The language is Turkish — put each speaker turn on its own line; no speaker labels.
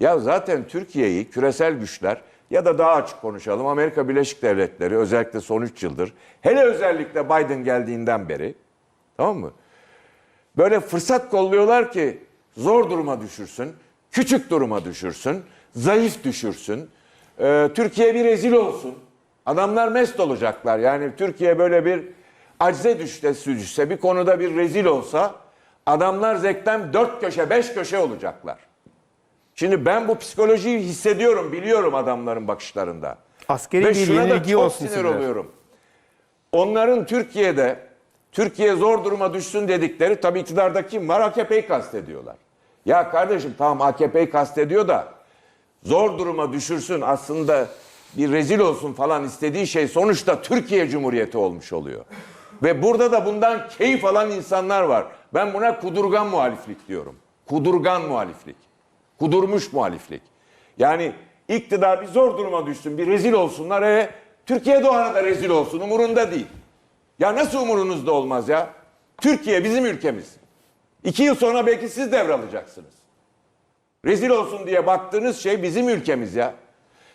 Ya zaten Türkiye'yi küresel güçler ya da daha açık konuşalım Amerika Birleşik Devletleri özellikle son 3 yıldır hele özellikle Biden geldiğinden beri tamam mı? Böyle fırsat kolluyorlar ki zor duruma düşürsün, küçük duruma düşürsün, zayıf düşürsün. Ee, Türkiye bir rezil olsun. Adamlar mest olacaklar. Yani Türkiye böyle bir acize düşse, düşse bir konuda bir rezil olsa adamlar zekten dört köşe, beş köşe olacaklar. Şimdi ben bu psikolojiyi hissediyorum, biliyorum adamların bakışlarında.
Askeri
Ve
bir
şuna da çok
olsun
sinir oluyorum. Onların Türkiye'de Türkiye zor duruma düşsün dedikleri tabii iktidarda kim var? AKP'yi kastediyorlar. Ya kardeşim tamam AKP'yi kastediyor da zor duruma düşürsün aslında bir rezil olsun falan istediği şey sonuçta Türkiye Cumhuriyeti olmuş oluyor. Ve burada da bundan keyif alan insanlar var. Ben buna kudurgan muhaliflik diyorum. Kudurgan muhaliflik. Kudurmuş muhaliflik. Yani iktidar bir zor duruma düşsün, bir rezil olsunlar. E, Türkiye de o arada rezil olsun, umurunda değil. Ya nasıl umurunuzda olmaz ya? Türkiye bizim ülkemiz. İki yıl sonra belki siz devralacaksınız. Rezil olsun diye baktığınız şey bizim ülkemiz ya.